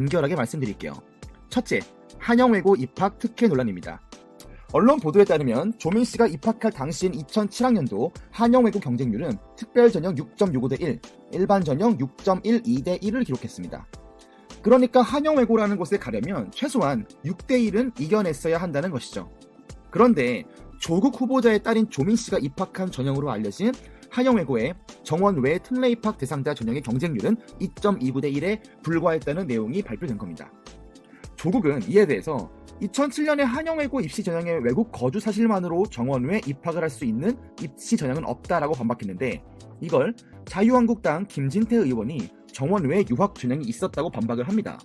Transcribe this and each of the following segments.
간결하게 말씀드릴게요. 첫째, 한영외고 입학 특혜 논란입니다. 언론 보도에 따르면 조민 씨가 입학할 당시인 2007학년도 한영외고 경쟁률은 특별 전형 6.65 대 1, 일반 전형 6.12 대 1을 기록했습니다. 그러니까 한영외고라는 곳에 가려면 최소한 6대 1은 이겨냈어야 한다는 것이죠. 그런데 조국 후보자의 딸인 조민 씨가 입학한 전형으로 알려진 한영외고의 정원 외 특례 입학 대상자 전형의 경쟁률은 2.29 대 1에 불과했다는 내용이 발표된 겁니다. 조국은 이에 대해서 2007년에 한영외고 입시 전형의 외국 거주 사실만으로 정원외 입학을 할 수 있는 입시 전형은 없다라고 반박했는데 이걸 자유한국당 김진태 의원이 정원외 유학 전형이 있었다고 반박을 합니다.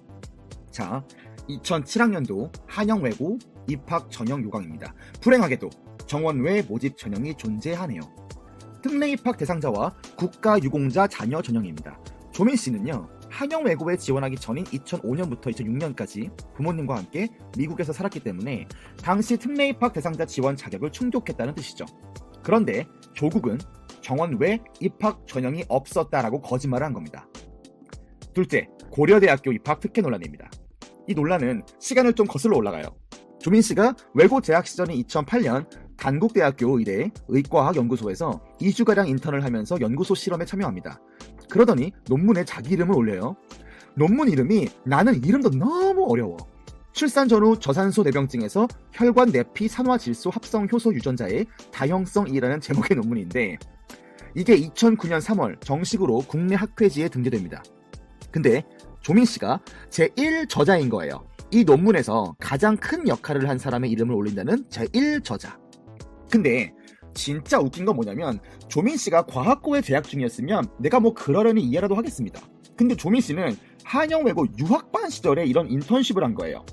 자, 2007학년도 한영외고 입학 전형 요강입니다. 불행하게도 정원외 모집 전형이 존재하네요. 특례 입학 대상자와 국가유공자 자녀 전형입니다. 조민 씨는요, 한영 외고에 지원하기 전인 2005년부터 2006년까지 부모님과 함께 미국에서 살았기 때문에 당시 특례 입학 대상자 지원 자격을 충족했다는 뜻이죠. 그런데 조국은 정원 외 입학 전형이 없었다라고 거짓말을 한 겁니다. 둘째, 고려대학교 입학 특혜 논란입니다. 이 논란은 시간을 좀 거슬러 올라가요. 조민 씨가 외고 재학 시절인 2008년 단국대학교 의대 의과학 연구소에서 2주가량 인턴을 하면서 연구소 실험에 참여합니다. 그러더니 논문에 자기 이름을 올려요. 논문 이름이 나는 이름도 너무 어려워. 출산 전후 저산소 내병증에서 혈관 내피 산화 질소 합성 효소 유전자의 다형성이라는 제목의 논문인데 이게 2009년 3월 정식으로 국내 학회지에 등재됩니다. 근데 조민 씨가 제1 저자인 거예요. 이 논문에서 가장 큰 역할을 한 사람의 이름을 올린다는 제1 저자. 근데 진짜 웃긴 건 뭐냐면 조민 씨가 과학고에 재학 중이었으면 내가 뭐 그러려니 이해라도 하겠습니다. 근데 조민 씨는 한영외고 유학반 시절에 이런 인턴십을 한 거예요.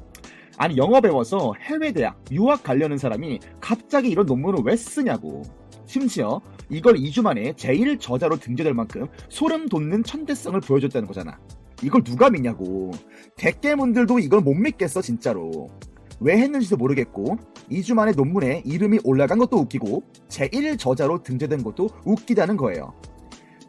아니 영어 배워서 해외 대학 유학 가려는 사람이 갑자기 이런 논문을 왜 쓰냐고. 심지어 이걸 2주 만에 제1 저자로 등재될 만큼 소름 돋는 천대성을 보여줬다는 거잖아. 이걸 누가 믿냐고. 대깨문들도 이걸 못 믿겠어 진짜로. 왜 했는지도 모르겠고 2주 만에 논문에 이름이 올라간 것도 웃기고 제1 저자로 등재된 것도 웃기다는 거예요.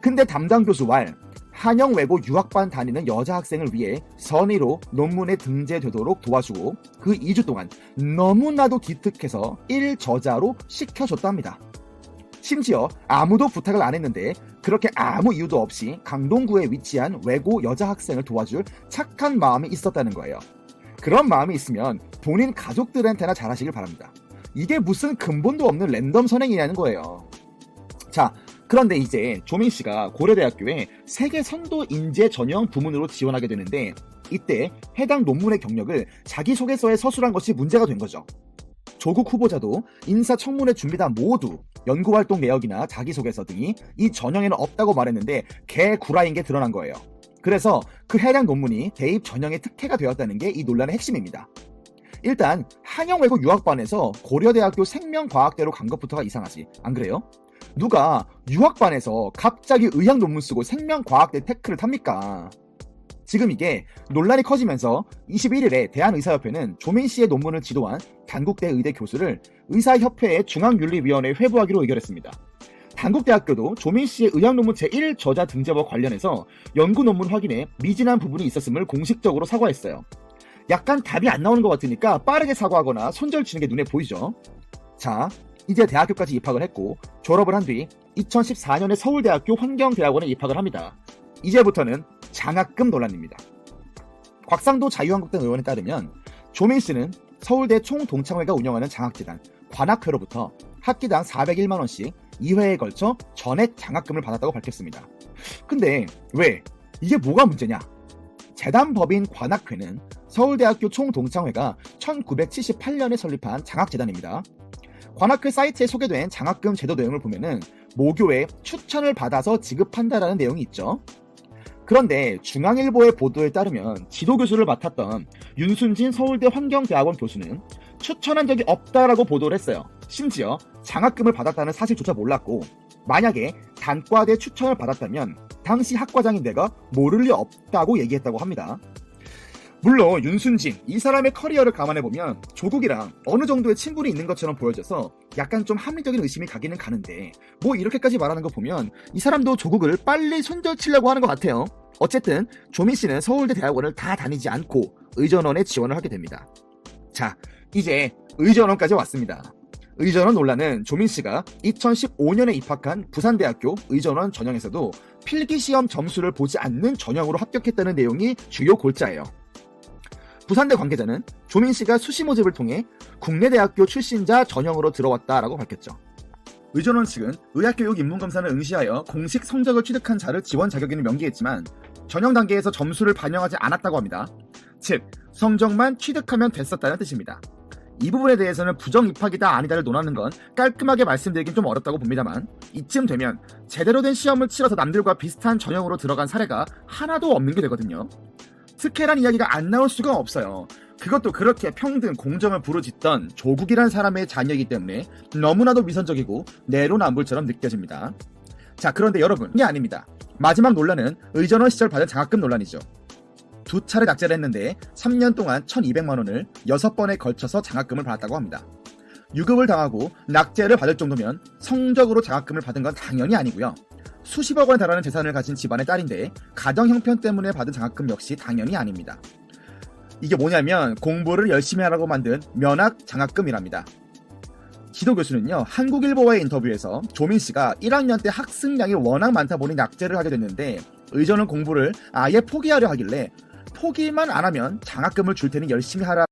근데 담당 교수 왈 한영 외고 유학반 다니는 여자 학생을 위해 선의로 논문에 등재되도록 도와주고 그 2주 동안 너무나도 기특해서 1저자로 시켜줬답니다. 심지어 아무도 부탁을 안 했는데 그렇게 아무 이유도 없이 강동구에 위치한 외고 여자 학생을 도와줄 착한 마음이 있었다는 거예요. 그런 마음이 있으면 본인 가족들한테나 잘하시길 바랍니다. 이게 무슨 근본도 없는 랜덤 선행이냐는 거예요. 자, 그런데 이제 조민 씨가 고려대학교에 세계 선도 인재 전형 부문으로 지원하게 되는데 이때 해당 논문의 경력을 자기소개서에 서술한 것이 문제가 된 거죠. 조국 후보자도 인사청문회 준비단 모두 연구활동 내역이나 자기소개서 등이 이 전형에는 없다고 말했는데 개구라인 게 드러난 거예요. 그래서 그 해당 논문이 대입 전형의 특혜가 되었다는 게 이 논란의 핵심입니다. 일단 한영 외고 유학반에서 고려대학교 생명과학대로 간 것부터가 이상하지 안 그래요? 누가 유학반에서 갑자기 의학 논문 쓰고 생명과학대 테크를 탑니까? 지금 이게 논란이 커지면서 21일에 대한의사협회는 조민 씨의 논문을 지도한 단국대 의대 교수를 의사협회의 중앙윤리위원회에 회부하기로 의결했습니다. 단국대학교도 조민 씨의 의학 논문 제1 저자 등재와 관련해서 연구 논문 확인에 미진한 부분이 있었음을 공식적으로 사과했어요. 약간 답이 안 나오는 것 같으니까 빠르게 사과하거나 손절 치는 게 눈에 보이죠. 자, 이제 대학교까지 입학을 했고 졸업을 한 뒤 2014년에 서울대학교 환경대학원에 입학을 합니다. 이제부터는 장학금 논란입니다. 곽상도 자유한국당 의원에 따르면 조민 씨는 서울대 총동창회가 운영하는 장학재단 관학회로부터 학기당 401만 원씩 2회에 걸쳐 전액 장학금을 받았다고 밝혔습니다. 근데 왜? 이게 뭐가 문제냐? 재단법인 관학회는 서울대학교 총동창회가 1978년에 설립한 장학재단입니다. 관학회 사이트에 소개된 장학금 제도 내용을 보면은 모교에 추천을 받아서 지급한다라는 내용이 있죠. 그런데 중앙일보의 보도에 따르면 지도교수를 맡았던 윤순진 서울대 환경대학원 교수는 추천한 적이 없다라고 보도를 했어요. 심지어 장학금을 받았다는 사실조차 몰랐고 만약에 단과대 추천을 받았다면 당시 학과장인 내가 모를 리 없다고 얘기했다고 합니다. 물론 윤순진 이 사람의 커리어를 감안해 보면 조국이랑 어느 정도의 친분이 있는 것처럼 보여져서 약간 좀 합리적인 의심이 가기는 가는데 뭐 이렇게까지 말하는 거 보면 이 사람도 조국을 빨리 손절치려고 하는 것 같아요. 어쨌든 조민 씨는 서울대 대학원을 다 다니지 않고 의전원에 지원을 하게 됩니다. 자, 이제 의전원까지 왔습니다. 의전원 논란은 조민 씨가 2015년에 입학한 부산대학교 의전원 전형에서도 필기시험 점수를 보지 않는 전형으로 합격했다는 내용이 주요 골자예요. 부산대 관계자는 조민 씨가 수시 모집을 통해 국내 대학교 출신자 전형으로 들어왔다라고 밝혔죠. 의전원 측은 의학교육 입문검사를 응시하여 공식 성적을 취득한 자를 지원 자격에는 명기했지만 전형 단계에서 점수를 반영하지 않았다고 합니다. 즉, 성적만 취득하면 됐었다는 뜻입니다. 이 부분에 대해서는 부정 입학이다 아니다를 논하는 건 깔끔하게 말씀드리긴 좀 어렵다고 봅니다만 이쯤 되면 제대로 된 시험을 치러서 남들과 비슷한 전형으로 들어간 사례가 하나도 없는 게 되거든요. 특혜란 이야기가 안 나올 수가 없어요. 그것도 그렇게 평등, 공정을 부르짖던 조국이란 사람의 자녀이기 때문에 너무나도 위선적이고 내로남불처럼 느껴집니다. 자, 그런데 여러분, 이게 아닙니다. 마지막 논란은 의전원 시절 받은 장학금 논란이죠. 두 차례 낙제를 했는데 3년 동안 1200만 원을 6번에 걸쳐서 장학금을 받았다고 합니다. 유급을 당하고 낙제를 받을 정도면 성적으로 장학금을 받은 건 당연히 아니고요. 수십억 원에 달하는 재산을 가진 집안의 딸인데 가정 형편 때문에 받은 장학금 역시 당연히 아닙니다. 이게 뭐냐면 공부를 열심히 하라고 만든 면학 장학금이랍니다. 지도 교수는요, 한국일보와의 인터뷰에서 조민 씨가 1학년 때 학습량이 워낙 많다 보니 낙제를 하게 됐는데 의전은 공부를 아예 포기하려 하길래 포기만 안 하면 장학금을 줄 테니 열심히 하라.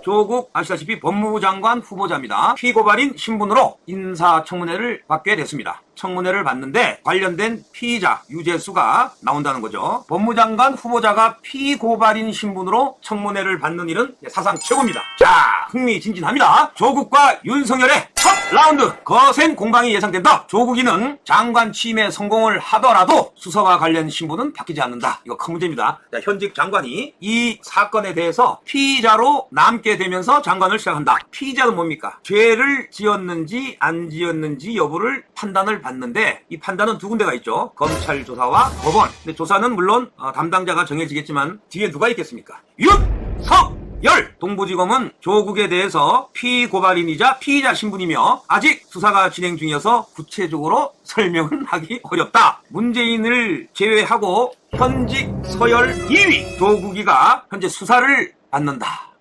조국 아시다시피 법무부 장관 후보자입니다. 피고발인 신분으로 인사청문회를 받게 됐습니다. 청문회를 받는데 관련된 피의자 유재수가 나온다는 거죠. 법무장관 후보자가 피고발인 신분으로 청문회를 받는 일은 사상 최고입니다. 자, 흥미진진합니다. 조국과 윤석열의 첫 라운드 거센 공방이 예상된다. 조국이는 장관 취임에 성공을 하더라도 수사와 관련 신분은 바뀌지 않는다. 이거 큰 문제입니다. 자, 현직 장관이 이 사건에 대해서 피의자로 남게 되면서 장관을 시작한다. 피의자는 뭡니까? 죄를 지었는지 안 지었는지 여부를 판단을 받는데 이 판단은 두 군데가 있죠. 검찰 조사와 법원. 근데 조사는 물론 어, 담당자가 정해지겠지만 뒤에 누가 있겠습니까? 윤석 열 동부지검은 조국에 대해서 피고발인이자 피의자 신분이며 아직 수사가 진행 중이어서 구체적으로 설명은 하기 어렵다. 문재인을 제외하고 현직 서열 2위 조국이가 현재 수사를 받는다.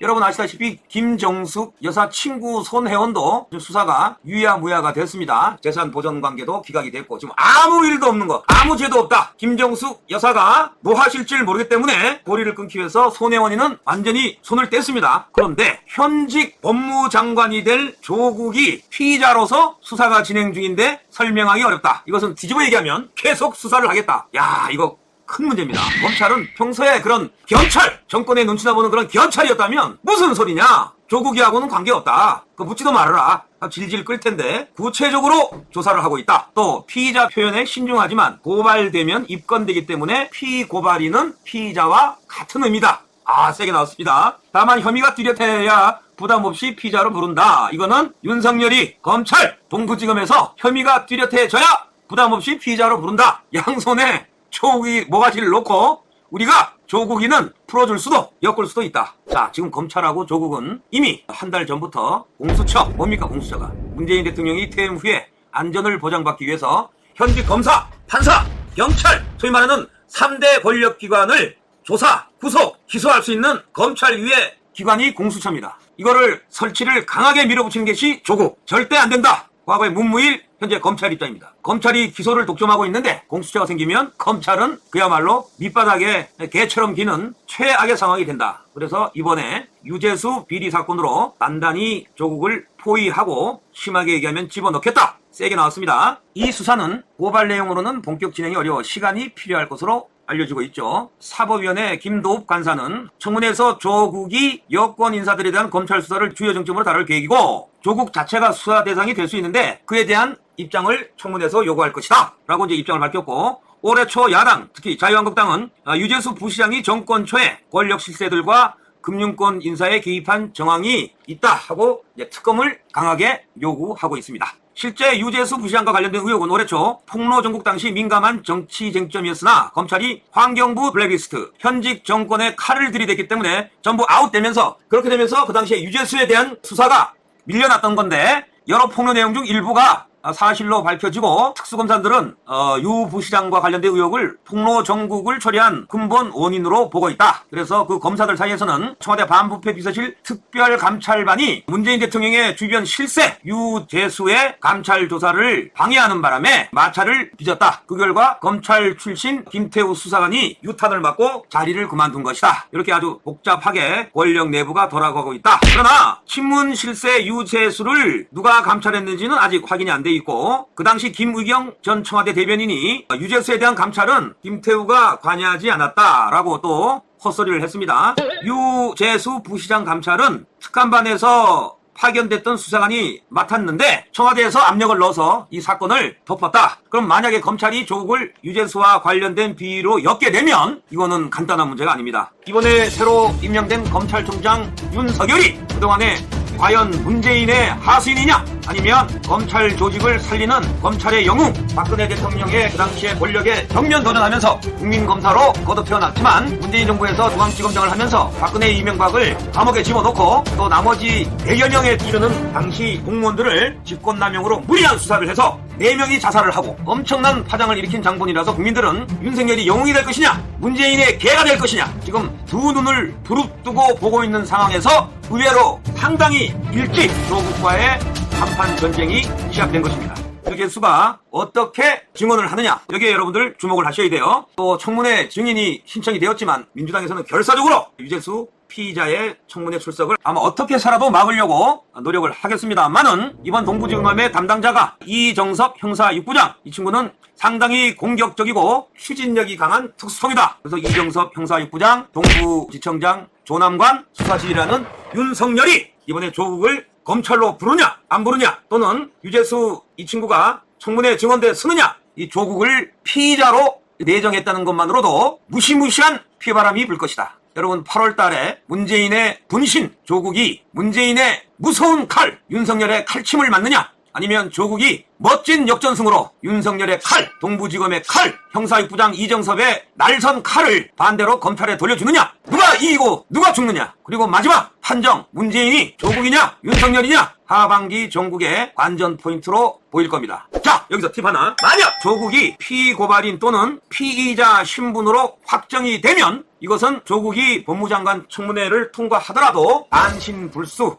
여러분 아시다시피 김정숙 여사 친구 손혜원도 수사가 유야무야가 됐습니다. 재산 보전 관계도 기각이 됐고 지금 아무 일도 없는 거 아무 죄도 없다. 김정숙 여사가 뭐 하실지 모르기 때문에 고리를 끊기 위해서 손혜원이는 완전히 손을 뗐습니다. 그런데 현직 법무장관이 될 조국이 피의자로서 수사가 진행 중인데 설명하기 어렵다. 이것은 뒤집어 얘기하면 계속 수사를 하겠다. 야 이거 큰 문제입니다. 검찰은 평소에 그런 견찰, 정권의 눈치나 보는 그런 견찰이었다면 무슨 소리냐? 조국이하고는 관계없다. 그 묻지도 말아라. 아, 질질 끌 텐데 구체적으로 조사를 하고 있다. 또 피의자 표현에 신중하지만 고발되면 입건되기 때문에 피고발인은 피의자와 같은 의미다. 아 세게 나왔습니다. 다만 혐의가 뚜렷해야 부담 없이 피의자로 부른다. 이거는 윤석열이 검찰 동부지검에서 혐의가 뚜렷해져야 부담 없이 피의자로 부른다. 양손에 조국이 모가지를 놓고 우리가 조국이는 풀어줄 수도 엮을 수도 있다. 자, 지금 검찰하고 조국은 이미 한 달 전부터 공수처, 뭡니까 공수처가 문재인 대통령이 퇴임 후에 안전을 보장받기 위해서 현직 검사, 판사, 경찰, 소위 말하는 3대 권력기관을 조사, 구속, 기소할 수 있는 검찰 위의 기관이 공수처입니다. 이거를 설치를 강하게 밀어붙이는 것이 조국. 절대 안 된다. 과거의 문무일 현재 검찰 입장입니다. 검찰이 기소를 독점하고 있는데 공수처가 생기면 검찰은 그야말로 밑바닥에 개처럼 기는 최악의 상황이 된다. 그래서 이번에 유재수 비리 사건으로 단단히 조국을 포위하고 심하게 얘기하면 집어넣겠다. 세게 나왔습니다. 이 수사는 고발 내용으로는 본격 진행이 어려워 시간이 필요할 것으로 알려지고 있죠. 사법위원회 김도읍 간사는 청문회에서 조국이 여권 인사들에 대한 검찰 수사를 주요 정점으로 다룰 계획이고 조국 자체가 수사 대상이 될 수 있는데 그에 대한 입장을 청문회에서 요구할 것이다. 라고 이제 입장을 밝혔고 올해 초 야당 특히 자유한국당은 아, 유재수 부시장이 정권 초에 권력 실세들과 금융권 인사에 개입한 정황이 있다 하고 특검을 강하게 요구하고 있습니다. 실제 유재수 부시장과 관련된 의혹은 올해 초 폭로 전국 당시 민감한 정치 쟁점이었으나 검찰이 환경부 블랙리스트 현직 정권에 칼을 들이댔기 때문에 전부 아웃되면서 그렇게 되면서 그 당시에 유재수에 대한 수사가 밀려났던 건데 여러 폭로 내용 중 일부가 사실로 밝혀지고 특수검사들은 어, 유 부시장과 관련된 의혹을 폭로 전국을 처리한 근본 원인으로 보고 있다. 그래서 그 검사들 사이에서는 청와대 반부패 비서실 특별감찰반이 문재인 대통령의 주변 실세 유재수의 감찰 조사를 방해하는 바람에 마찰을 빚었다. 그 결과 검찰 출신 김태우 수사관이 유탄을 맞고 자리를 그만둔 것이다. 이렇게 아주 복잡하게 권력 내부가 돌아가고 있다. 그러나 친문 실세 유재수를 누가 감찰했는지는 아직 확인이 안돼 있고 그 당시 김의경 전 청와대 대변인이 유재수에 대한 감찰은 김태우가 관여하지 않았다라고 또 헛소리를 했습니다. 유재수 부시장 감찰은 특감반에서 파견됐던 수사관이 맡았는데 청와대에서 압력을 넣어서 이 사건을 덮었다. 그럼 만약에 검찰이 조국을 유재수와 관련된 비리로 엮게 되면 이거는 간단한 문제가 아닙니다. 이번에 새로 임명된 검찰총장 윤석열이 그동안에 과연 문재인의 하수인이냐? 아니면 검찰 조직을 살리는 검찰의 영웅? 박근혜 대통령의 그 당시의 권력에 정면 도전하면서 국민검사로 거듭 태어났지만 문재인 정부에서 중앙지검장을 하면서 박근혜 이명박을 감옥에 집어넣고 또 나머지 100여 명에 이르는 당시 공무원들을 직권남용으로 무리한 수사를 해서 4명이 자살을 하고 엄청난 파장을 일으킨 장본이라서 국민들은 윤석열이 영웅이 될 것이냐 문재인의 개가 될 것이냐 지금 두 눈을 부릅뜨고 보고 있는 상황에서 의외로 상당히 일찍 조국과의 한판 전쟁이 시작된 것입니다. 유재수가 어떻게 증언을 하느냐 여기에 여러분들 주목을 하셔야 돼요. 또 청문회 증인이 신청이 되었지만 민주당에서는 결사적으로 유재수 피의자의 청문회 출석을 아마 어떻게 살아도 막으려고 노력을 하겠습니다만은 이번 동부지검의 담당자가 이정섭 형사 6부장 이 친구는 상당히 공격적이고 추진력이 강한 특수통이다. 그래서 이정섭 형사 6부장 동부지청장 조남관 수사실이라는 윤석열이 이번에 조국을 검찰로 부르냐 안 부르냐 또는 유재수 이 친구가 청문회 증언대 쓰느냐 이 조국을 피의자로 내정했다는 것만으로도 무시무시한 피바람이 불 것이다. 여러분 8월 달에 문재인의 분신 조국이 문재인의 무서운 칼 윤석열의 칼침을 맞느냐 아니면 조국이 멋진 역전승으로 윤석열의 칼, 동부지검의 칼, 형사육부장 이정섭의 날선 칼을 반대로 검찰에 돌려주느냐? 누가 이기고 누가 죽느냐? 그리고 마지막 판정 문재인이 조국이냐 윤석열이냐? 하반기 전국의 관전 포인트로 보일 겁니다. 자 여기서 팁 하나. 만약 조국이 피고발인 또는 피의자 신분으로 확정이 되면 이것은 조국이 법무장관 청문회를 통과하더라도 안신불수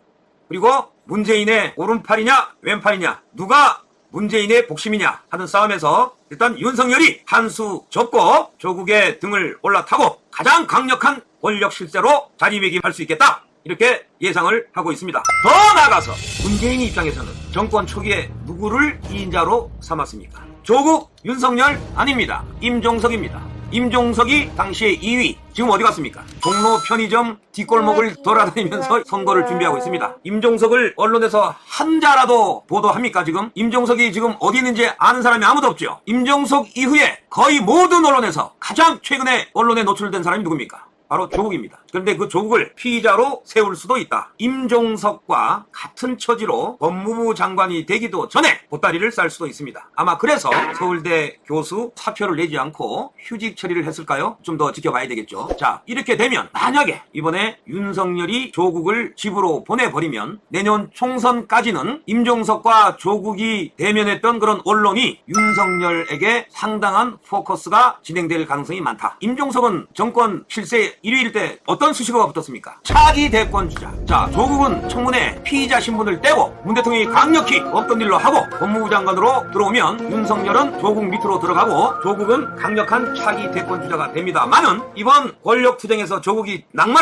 그리고 문재인의 오른팔이냐 왼팔이냐 누가 문재인의 복심이냐 하는 싸움에서 일단 윤석열이 한 수 접고 조국의 등을 올라타고 가장 강력한 권력 실세로 자리매김할 수 있겠다 이렇게 예상을 하고 있습니다. 더 나아가서 문재인 입장에서는 정권 초기에 누구를 2인자로 삼았습니까? 조국 윤석열 아닙니다. 임종석입니다. 임종석이 당시에 2위. 지금 어디 갔습니까? 종로 편의점 뒷골목을 돌아다니면서 선거를 준비하고 있습니다. 임종석을 언론에서 한자라도 보도합니까 지금? 임종석이 지금 어디 있는지 아는 사람이 아무도 없죠. 임종석 이후에 거의 모든 언론에서 가장 최근에 언론에 노출된 사람이 누굽니까? 바로 조국입니다. 그런데 그 조국을 피의자로 세울 수도 있다. 임종석과 같은 처지로 법무부 장관이 되기도 전에 보따리를 쌀 수도 있습니다. 아마 그래서 서울대 교수 사표를 내지 않고 휴직 처리를 했을까요? 좀 더 지켜봐야 되겠죠. 자, 이렇게 되면 만약에 이번에 윤석열이 조국을 집으로 보내버리면 내년 총선까지는 임종석과 조국이 대면했던 그런 언론이 윤석열에게 상당한 포커스가 진행될 가능성이 많다. 임종석은 정권 실세 1위일 때 어떤 수식어가 붙었습니까? 차기 대권 주자. 자, 조국은 청문회 피의자 신분을 떼고 문 대통령이 강력히 없던 일로 하고 법무부 장관으로 들어오면 윤석열은 조국 밑으로 들어가고 조국은 강력한 차기 대권 주자가 됩니다만은 이번 권력 투쟁에서 조국이 낭만